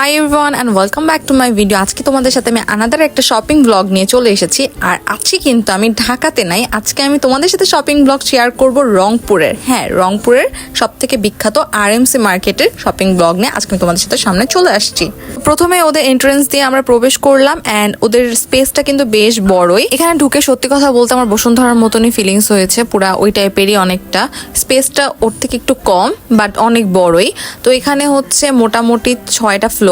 Hi everyone and welcome back to my video আজকে তোমাদের সাথে আমি আনাদার একটা শপিং ব্লগ নিয়ে চলে এসেছি। আর আজকে কিন্তু আমি ঢাকাতে নাই। আজকে আমি তোমাদের সাথে শপিং ব্লগ শেয়ার করব রংপুরের। হ্যাঁ রংপুরের সব থেকে বিখ্যাত আর এমসি মার্কেটের শপিং ব্লগ নিয়ে আজকে আমি তোমাদের সাথে সামনে চলে আসছি। প্রথমে ওদের এন্ট্রেন্স দিয়ে আমরা প্রবেশ করলাম অ্যান্ড ওদের স্পেসটা কিন্তু বেশ বড়ই। এখানে ঢুকে সত্যি কথা বলতে আমার বসুন্ধরার মতনই ফিলিংস হয়েছে। পুরা ওই টাইপেরই অনেকটা। স্পেসটা ওর থেকে একটু কম বাট অনেক বড়ই। তো এখানে হচ্ছে মোটামুটি ছয়টা ফ্লোর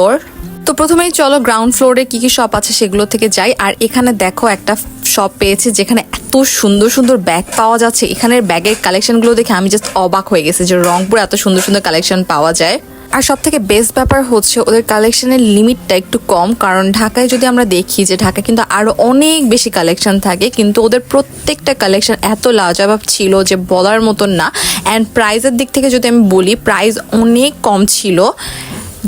তো প্রথমেই চলো গ্রাউন্ড ফ্লোরে কি কি শপ আছে সেগুলো থেকে যাই। আর এখানে দেখো একটা শপ পেয়েছে যেখানে এত সুন্দর সুন্দর ব্যাগ পাওয়া যাচ্ছে। এখানের ব্যাগের কালেকশনগুলো দেখে আমি জাস্ট অবাক হয়ে গেছি যে রংপুরে এত সুন্দর সুন্দর কালেকশন পাওয়া যায়। আর সব থেকে বেস্ট ব্যাপার হচ্ছে ওদের কালেকশনের লিমিটটা একটু কম। কারণ ঢাকায় যদি আমরা দেখি যে ঢাকায় কিন্তু আরও অনেক বেশি কালেকশন থাকে, কিন্তু ওদের প্রত্যেকটা কালেকশন এত লাজবাব ছিল যে বলার মতন না। অ্যান্ড প্রাইজের দিক থেকে যদি আমি বলি প্রাইস অনেক কম ছিল।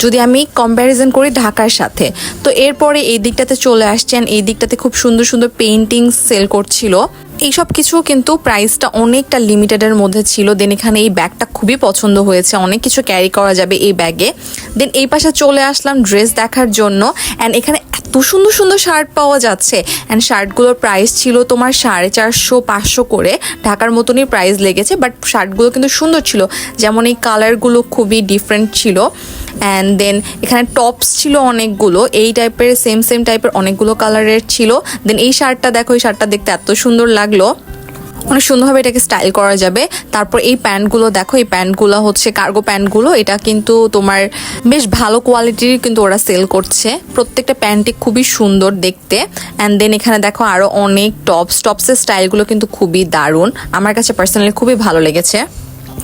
যদি আমি কম্প্যারিজন করি ঢাকার সাথে, তো এরপরে এই দিকটাতে চলে আসছেন, এই দিকটাতে খুব সুন্দর সুন্দর পেন্টিং সেল করছিল। এইসব কিছু কিন্তু প্রাইসটা অনেকটা লিমিটেডের মধ্যে ছিল। দেন এখানে এই ব্যাগটা খুবই পছন্দ হয়েছে। অনেক কিছু ক্যারি করা যাবে এই ব্যাগে দেন এই পাশে চলে আসলাম ড্রেস দেখার জন্য। অ্যান্ড এখানে এত সুন্দর সুন্দর শার্ট পাওয়া যাচ্ছে। অ্যান্ড শার্টগুলোর প্রাইস ছিল তোমার সাড়ে চারশো, পাঁচশো করে। ঢাকার মতনই প্রাইস লেগেছে বাট শার্টগুলো কিন্তু সুন্দর ছিল। যেমন এই কালারগুলো খুবই ডিফারেন্ট ছিল। অ্যান্ড দেন এখানে টপস ছিল অনেকগুলো। এই টাইপের সেম সেম টাইপের অনেকগুলো কালারের ছিল। দেন এই শার্টটা দেখো, এই শার্টটা দেখতে এত সুন্দর লাগল। অনেক সুন্দরভাবে এটাকে স্টাইল করা যাবে। তারপর এই প্যান্টগুলো দেখো, এই প্যান্টগুলো হচ্ছে কার্গো প্যান্টগুলো। এটা কিন্তু তোমার বেশ ভালো কোয়ালিটির কিন্তু ওরা সেল করছে। প্রত্যেকটা প্যান্টই খুবই সুন্দর দেখতে। অ্যান্ড দেন এখানে দেখো আরও অনেক টপস টপসের স্টাইলগুলো কিন্তু খুবই দারুণ। আমার কাছে পার্সোনালি খুবই ভালো লেগেছে।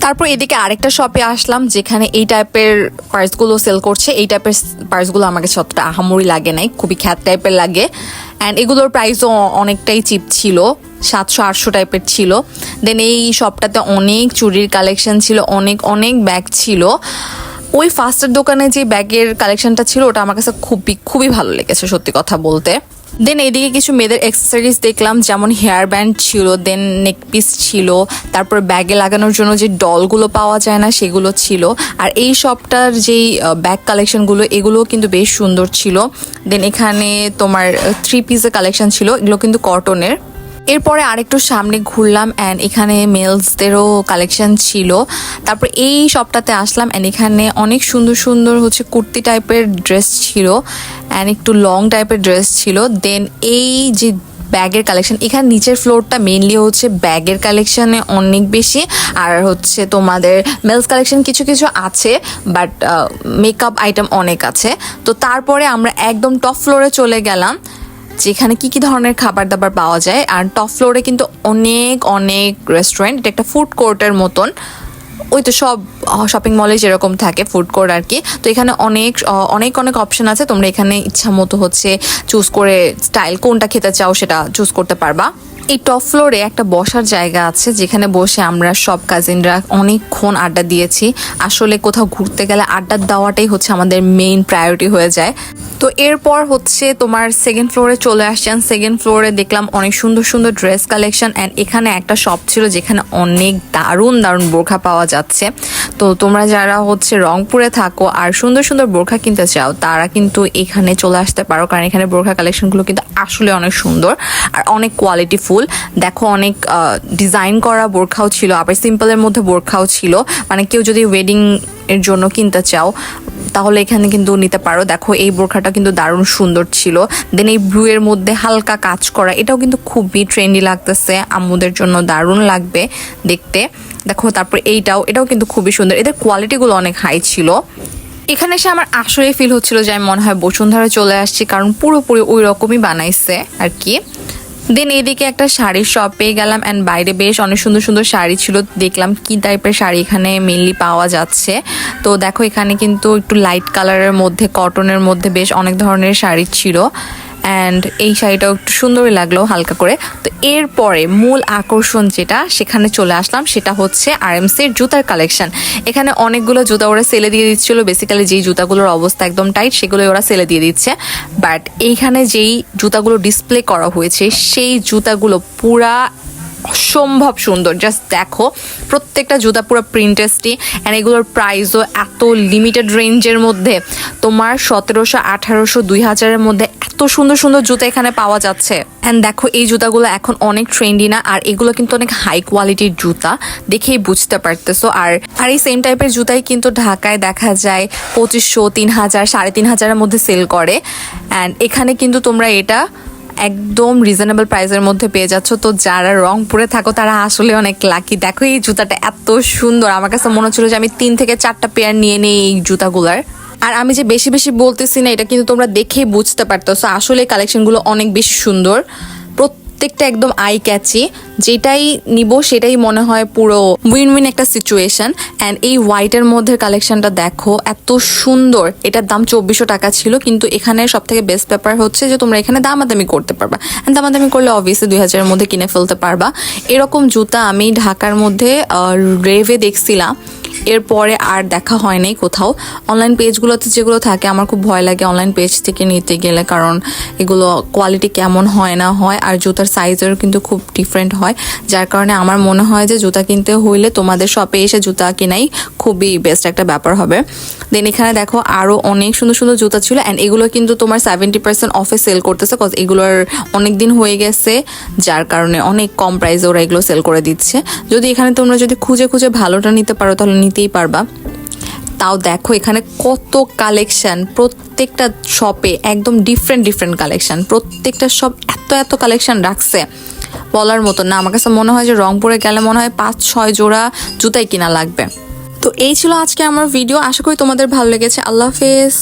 তারপর এদিকে আরেকটা শপে আসলাম, যেখানে এই টাইপের পার্সগুলো সেল করছে। এই টাইপের পার্সগুলো আমার কাছে অতটা আহামরি লাগে নাই। খুবই খ্যাত টাইপের লাগে। অ্যান্ড এগুলোর প্রাইসও অনেকটাই চিপ ছিল। সাতশো আটশো টাইপের ছিল। দেন এই শপটাতে অনেক চুরির কালেকশন ছিল, অনেক অনেক ব্যাগ ছিল। ওই ফার্স্টের দোকানে যে ব্যাগের কালেকশনটা ছিল, ওটা আমার কাছে খুবই খুবই ভালো লেগেছে সত্যি কথা বলতে। দেন এদিকে কিছু মেয়েদের অ্যাক্সেসরিজ দেখলাম, যেমন হেয়ার ব্যান্ড ছিল দেন নেক পিস ছিল, তারপর ব্যাগে লাগানোর জন্য যে ডলগুলো পাওয়া যায় না, সেগুলো ছিল। আর এই শপটার যেই ব্যাগ কালেকশনগুলো এগুলো কিন্তু বেশ সুন্দর ছিল। দেন এখানে তোমার থ্রি পিসের কালেকশন ছিল, এগুলো কিন্তু কটনের এরপরে আরেকটু সামনে ঘুরলাম অ্যান্ড এখানে মেলসদেরও কালেকশন ছিল। তারপর এই শপটাতে আসলাম অ্যান্ড এখানে অনেক সুন্দর সুন্দর হচ্ছে কুর্তি টাইপের ড্রেস ছিল অ্যান্ড একটু লং টাইপের ড্রেস ছিল। দেন এই যে ব্যাগের কালেকশন এখানে নিচের ফ্লোরটা মেনলি হচ্ছে ব্যাগের কালেকশনে অনেক বেশি। আর হচ্ছে তোমাদের মেলস কালেকশন কিছু কিছু আছে বাট মেকআপ আইটেম অনেক আছে। তো তারপরে আমরা একদম টপ ফ্লোরে চলে গেলাম। যেখানে কি কি ধরনের খাবার দাবার পাওয়া যায়, আর টপ ফ্লোরে কিন্তু অনেক অনেক রেস্টুরেন্ট এটা একটা ফুড কোর্টের মতন। ওই তো সব শপিং মলে যেরকম থাকে ফুড কোর্ট আর কি তো এখানে অনেক অনেক অনেক অপশন আছে। তোমরা এখানে ইচ্ছা মতো হচ্ছে চুজ করে স্টাইল কোনটা খেতে চাও সেটা চুজ করতে পারবা। এই টপ ফ্লোরে একটা বসার জায়গা আছে, যেখানে বসে আমরা সব কাজিনরা অনেকক্ষণ আড্ডা দিয়েছি। আসলে কোথাও ঘুরতে গেলে আড্ডা দেওয়াটাই হচ্ছে আমাদের মেইন প্রায়োরিটি হয়ে যায়। তো এরপর হচ্ছে তোমার সেকেন্ড ফ্লোরে চলে আসছেন সেকেন্ড ফ্লোরে দেখলাম অনেক সুন্দর সুন্দর ড্রেস কালেকশন অ্যান্ড এখানে একটা শপ ছিল যেখানে অনেক দারুণ দারুণ বোরখা পাওয়া যাচ্ছে। তো তোমরা যারা হচ্ছে রংপুরে থাকো আর সুন্দর সুন্দর বোরখা কিনতে চাও, তারা কিন্তু এখানে চলে আসতে পারো। কারণ এখানে বোরখা কালেকশনগুলো কিন্তু আসলে অনেক সুন্দর আর অনেক কোয়ালিটি ফুল দেখো, অনেক ডিজাইন করা বোরখাও ছিল, আবার সিম্পলের মধ্যে বোরখাও ছিল। মানে কেউ যদি ওয়েডিং এর জন্য কিনতে চাও, তাহলে এখানে কিন্তু নিতে পারো। দেখো, এই বোরখাটা কিন্তু দারুণ সুন্দর ছিল। দেন এই ব্লুয়ের মধ্যে হালকা কাজ করা, এটাও কিন্তু খুবই ট্রেন্ডি লাগতেছে। আম্মুদের জন্য দারুণ লাগবে দেখতে। দেখো, তারপর এইটাও, এটাও কিন্তু খুবই সুন্দর। এদের কোয়ালিটিগুলো অনেক হাই ছিল। এখানে এসে আমার আসলে ফিল হচ্ছিল যে আমি মনে হয় বসুন্ধরা চলে আসছি, কারণ পুরোপুরি ওই রকমই বানাইছে আর কি। দেন এদিকে একটা শাড়ির শপ পেয়ে গেলাম অ্যান্ড বাইরে বেশ অনেক সুন্দর সুন্দর শাড়ি ছিল। দেখলাম কি টাইপের শাড়ি এখানে মেনলি পাওয়া যাচ্ছে। তো দেখো এখানে কিন্তু একটু লাইট কালারের মধ্যে কটনের মধ্যে বেশ অনেক ধরনের শাড়ি ছিল। অ্যান্ড এই শাড়িটাও একটু সুন্দরই লাগল হালকা করে। তো এরপরে মূল আকর্ষণ যেটা, সেখানে চলে আসলাম, সেটা হচ্ছে আরএমসির জুতার কালেকশন এখানে অনেকগুলো জুতা ওরা সেলে দিয়ে দিচ্ছিল বেসিক্যালি যেই জুতাগুলোর অবস্থা একদম টাইট সেগুলোই ওরা সেলে দিয়ে দিচ্ছে। বাট এইখানে যেই জুতাগুলো ডিসপ্লে করা হয়েছে, সেই জুতাগুলো পুরা অসম্ভব সুন্দর। জাস্ট দেখো, প্রত্যেকটা জুতা পুরো প্রিন্টেস্টি অ্যান্ড এগুলোর প্রাইসও এত লিমিটেড রেঞ্জের মধ্যে। তোমার সতেরোশো, আঠারোশো, দুই হাজারের মধ্যে এত সুন্দর সুন্দর জুতা এখানে পাওয়া যাচ্ছে। অ্যান্ড দেখো, এই জুতাগুলো এখন অনেক ট্রেন্ডি না, আর এগুলো কিন্তু অনেক হাই কোয়ালিটির জুতা, দেখেই বুঝতে পারতেছো। আর আর এই সেম টাইপের জুতাই কিন্তু ঢাকায় দেখা যায়, পঁচিশশো, তিন হাজার, সাড়ে তিন হাজারের মধ্যে সেল করে। অ্যান্ড এখানে কিন্তু তোমরা এটা একদম রিজনেবল প্রাইসের মধ্যে পেয়ে যাচ্ছ। তো যারা রংপুরে থাকো, তারা আসলে অনেক লাকি দেখো এই জুতাটা এত সুন্দর। আমার কাছে মনে হচ্ছিল যে আমি তিন থেকে চারটা পেয়ার নিয়ে নিই এই জুতাগুলার। আর আমি যে বেশি বেশি বলতেছি না, এটা কিন্তু তোমরা দেখেই বুঝতে পারতো আসলে কালেকশনগুলো অনেক বেশি সুন্দর। প্রত্যেকটা একদম আই ক্যাচি যেটাই নিব সেটাই মনে হয় পুরো উইন উইন একটা সিচুয়েশন অ্যান্ড এই হোয়াইটের মধ্যে কালেকশনটা দেখো, এত সুন্দর। এটার দাম চব্বিশশো টাকা ছিল, কিন্তু এখানে সব থেকে বেস্ট ব্যাপার হচ্ছে যে তোমরা এখানে দামাদামি করতে পারবা। And দামাদামি করলে অবভিয়াসলি দুই হাজারের মধ্যে কিনে ফেলতে পারবা। এরকম জুতা আমি ঢাকার মধ্যে রেভে দেখছিলাম। এরপরে আর দেখা হয়নি কোথাও। অনলাইন পেজগুলোতে যেগুলো থাকে, আমার খুব ভয় লাগে অনলাইন পেজ থেকে নিতে গেলে, কারণ এগুলো কোয়ালিটি কেমন হয় না হয়, আর জুতার সাইজেরও কিন্তু খুব ডিফারেন্ট হয়। যার কারণে আমার মনে হয় যে জুতা কিনতে হইলে তোমাদের শপে এসে জুতা কেনাই খুবই বেস্ট একটা ব্যাপার হবে। দেন এখানে দেখো আরও অনেক সুন্দর সুন্দর জুতা ছিল অ্যান্ড এগুলো কিন্তু তোমার সেভেন্টি পার্সেন্ট অফে সেল করতেছে কজ এগুলোর অনেক দিন হয়ে গেছে, যার কারণে অনেক কম প্রাইসে ওরা এগুলো সেল করে দিচ্ছে। যদি এখানে তোমরা যদি খুঁজে খুঁজে ভালোটা নিতে পারো, তাহলে নিতেই পারবা। তাও দেখো এখানে কত কালেকশান প্রত্যেকটা শপে একদম ডিফারেন্ট ডিফারেন্ট কালেকশান প্রত্যেকটা শপ এত এত কালেকশান রাখছে। বলার মতো না। আমার কাছে মনে হয় যে রংপুরে গেলে মনে হয় পাঁচ, ছয় জোড়া জুতাই কিনা লাগবে। তো এই ছিল আজকে আমার ভিডিও আশা করি তোমাদের ভালো লেগেছে। আল্লাহ হাফেজ।